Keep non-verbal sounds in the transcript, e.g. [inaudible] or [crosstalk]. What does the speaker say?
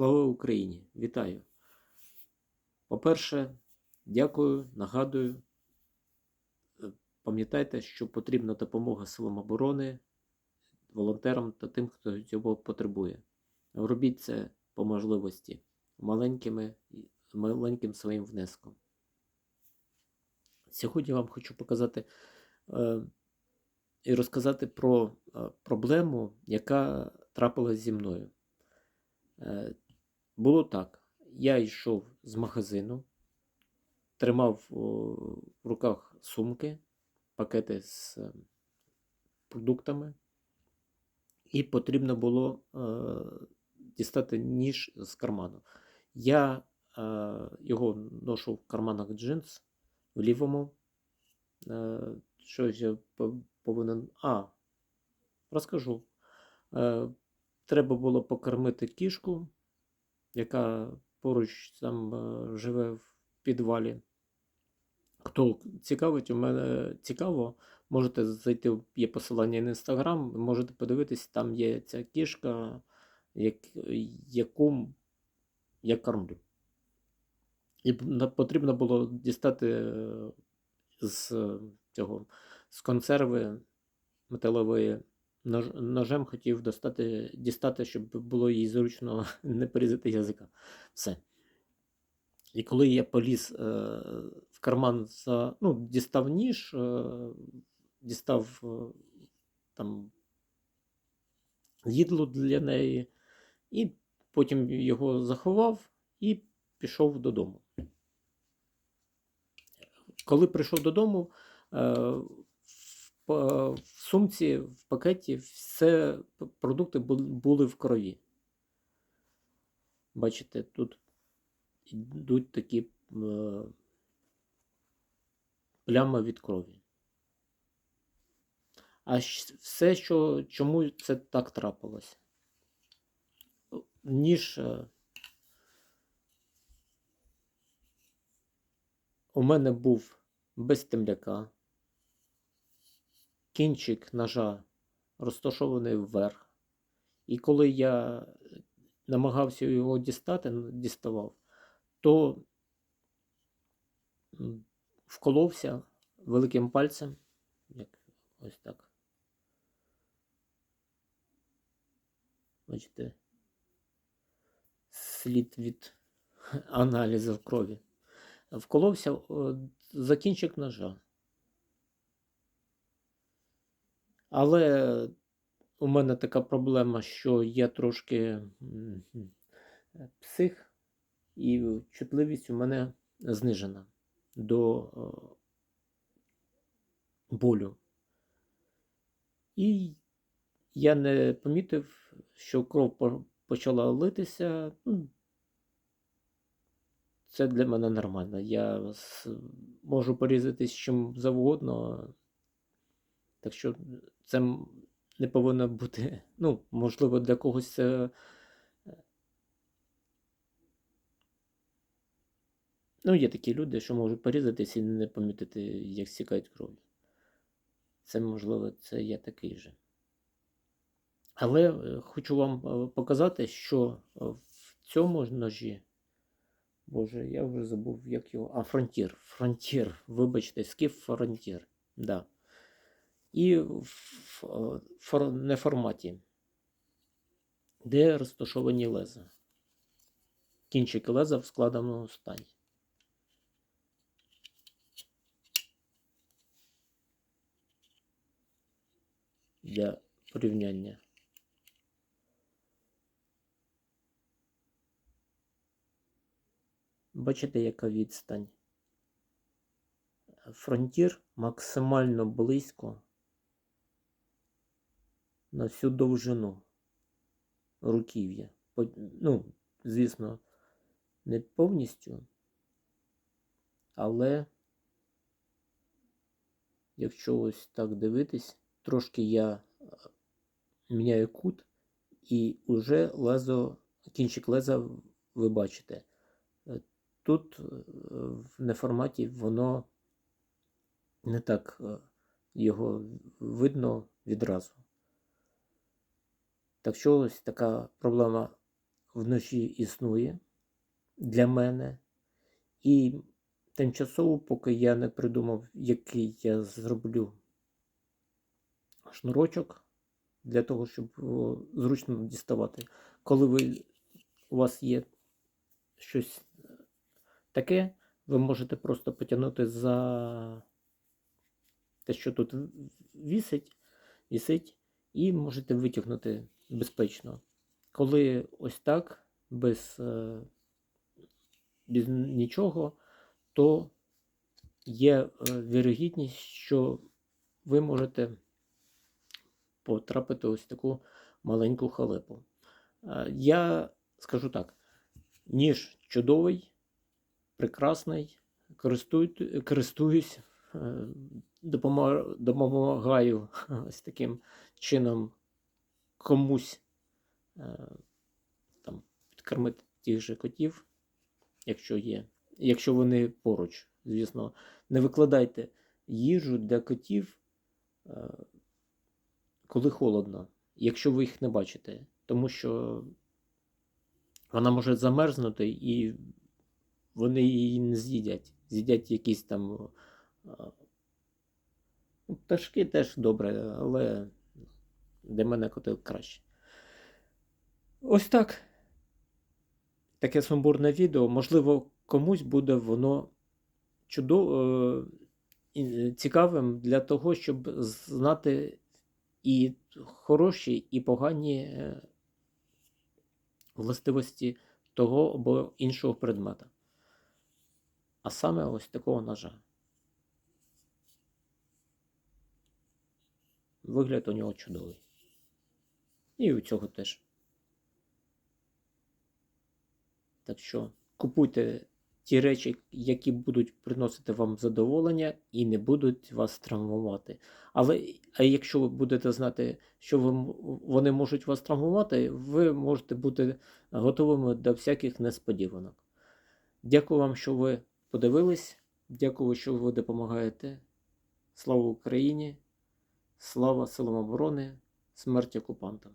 Слава Україні! Вітаю! По-перше, дякую, нагадую. Е, Пам'ятайте, що потрібна допомога силам оборони, волонтерам та тим, хто цього потребує. Робіть це по можливості маленькими, маленьким своїм внеском. Сьогодні вам хочу показати е, і розказати про е, проблему, яка трапилась зі мною. Було так. Я йшов з магазину, тримав в руках сумки, пакети з е, продуктами, і потрібно було е, дістати ніж з карману. Я е, його ношу в карманах джинс в лівому. Е, що я повинен. А, розкажу. Треба було покормити кішку, яка поруч там е, живе в підвалі. Хто цікавить, у мене цікаво, можете зайти, є посилання на інстаграм, можете подивитись, там є ця кішка, як, яку я кормлю. І потрібно було дістати е, з цього з консерви металової нож, ножем хотів достати, дістати, щоб було їй зручно [laughs] не порізати язика. Все. І коли я поліз е, в карман за, ну, дістав ніж, е, дістав е, там їдло для неї, і потім його заховав і пішов додому. Коли прийшов додому, е, в, сумці, в пакеті все продукти були в крові. Бачите, тут йдуть такі плями від крові. А все, що, чому це так трапилось? Ніж е, у мене був без темляка, кінчик ножа розташований вверх. І коли я намагався його дістати, діставав, то вколовся великим пальцем, як ось так. Бачите, слід від аналізу крові. Вколовся о, за кінчик ножа. Але у мене така проблема, що я трошки м, псих, і чутливість у мене знижена до е, болю. І я не помітив, що кров почала литися. Ну, Це для мене нормально. Я можу порізатись чим завгодно. Так що це не повинно бути. Ну, можливо, для когось е, Ну, є такі люди, що можуть порізатись і не помітити, як стікають кров'ю. Це, можливо, це я такий же. Але е, хочу вам е, показати, що в цьому ножі. Боже, я вже забув, як його. А, фронтір. Фронтір. Вибачте, скіф фронтір. Да. І в е, фор- не форматі, де розташовані леза. Кінчики леза в складеному стані. Для порівняння. Бачите, яка відстань? Фронтір максимально близько на всю довжину руків'я. Ну, звісно, не повністю, але якщо ось так дивитись, трошки я е, міняю кут, і уже лезо, кінчик леза ви бачите. Е, Тут е, в неформаті воно не так його видно відразу. Так що ось така проблема в ножі існує для мене. І тимчасово, поки я не придумав, який я зроблю шнурочок для того, щоб зручно діставати. Коли ви, у вас є щось таке, ви можете просто потягнути за те, що тут вісить, вісить, і можете витягнути безпечно. Коли ось так, без, е, без нічого, то є е, вірогідність, що ви можете потрапити ось таку маленьку халепу. Е, Я скажу так: ніж чудовий, прекрасний, користуй- користуюсь, допомагаю [laughs] ось таким чином комусь е, там, підкормити тих же котів, якщо є. Якщо вони поруч, звісно, не викладайте їжу для котів, е, коли холодно, якщо ви їх не бачите, тому що вона може замерзнути і вони її не з'їдять. З'їдять якісь там. е, ну, Пташки теж добре, але для мене коти краще. Ось так. Таке сумбурне відео. Можливо, комусь буде воно чудово і цікавим для того, щоб знати і хороші, і погані е, властивості того або іншого предмета. А саме ось такого ножа. Вигляд у нього чудовий. І у цього теж. Так що купуйте ті речі, які будуть приносити вам задоволення і не будуть вас травмувати. Але а якщо ви будете знати, що ви, вони можуть вас травмувати, ви можете бути готовими до всяких несподіванок. Дякую вам, що ви подивились. Дякую, що ви допомагаєте. Слава Україні! Слава силам оборони! Смерть окупантам!